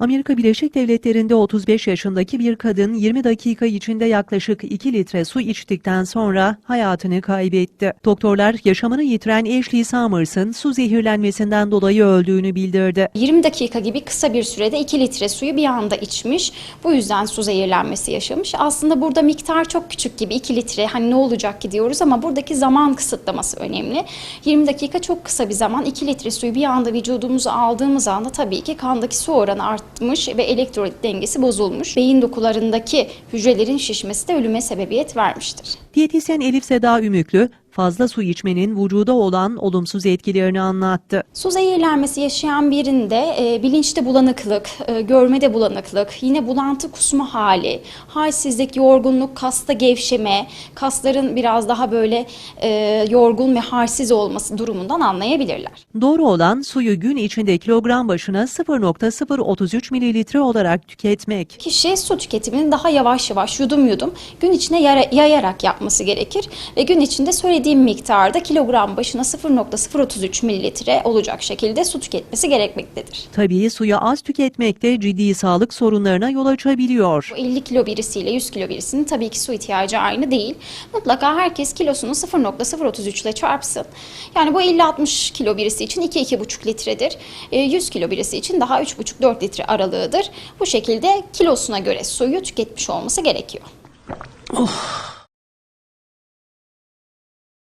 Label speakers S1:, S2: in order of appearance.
S1: Amerika Birleşik Devletleri'nde 35 yaşındaki bir kadın 20 dakika içinde yaklaşık 2 litre su içtikten sonra hayatını kaybetti. Doktorlar yaşamını yitiren Ashley Summers'ın su zehirlenmesinden dolayı öldüğünü bildirdi.
S2: 20 dakika gibi kısa bir sürede 2 litre suyu bir anda içmiş. Bu yüzden su zehirlenmesi yaşamış. Aslında burada miktar çok küçük gibi 2 litre hani ne olacak ki diyoruz ama buradaki zaman kısıtlaması önemli. 20 dakika çok kısa bir zaman 2 litre suyu bir anda vücudumuza aldığımız anda tabii ki kandaki su oranı artmış ve elektrolit dengesi bozulmuş. Beyin dokularındaki hücrelerin şişmesi de ölüme sebebiyet vermiştir.
S1: Diyetisyen Elif Seda Ümüklü, fazla su içmenin vücuda olan olumsuz etkilerini anlattı.
S2: Su zehirlenmesi yaşayan birinde e, bilinçte bulanıklık, e, görmede bulanıklık, yine bulantı kusma hali, halsizlik, yorgunluk, kasta gevşeme, kasların biraz daha böyle e, yorgun ve halsiz olması durumundan anlayabilirler.
S1: Doğru olan suyu gün içinde kilogram başına 0.033 mililitre olarak tüketmek.
S2: Kişi su tüketimini daha yavaş yavaş yudum yudum gün içine yara- yayarak yapması gerekir ve gün içinde söylediğim miktarda kilogram başına 0.033 mililitre olacak şekilde su tüketmesi gerekmektedir.
S1: Tabii suyu az tüketmek de ciddi sağlık sorunlarına yol açabiliyor.
S2: Bu 50 kilo birisiyle 100 kilo birisinin tabii ki su ihtiyacı aynı değil. Mutlaka herkes kilosunu 0.033 ile çarpsın. Yani bu 50-60 kilo birisi için 2-2,5 litredir. E, 100 kilo birisi için daha 3,5-4 litre aralığıdır. Bu şekilde kilosuna göre suyu tüketmiş olması gerekiyor.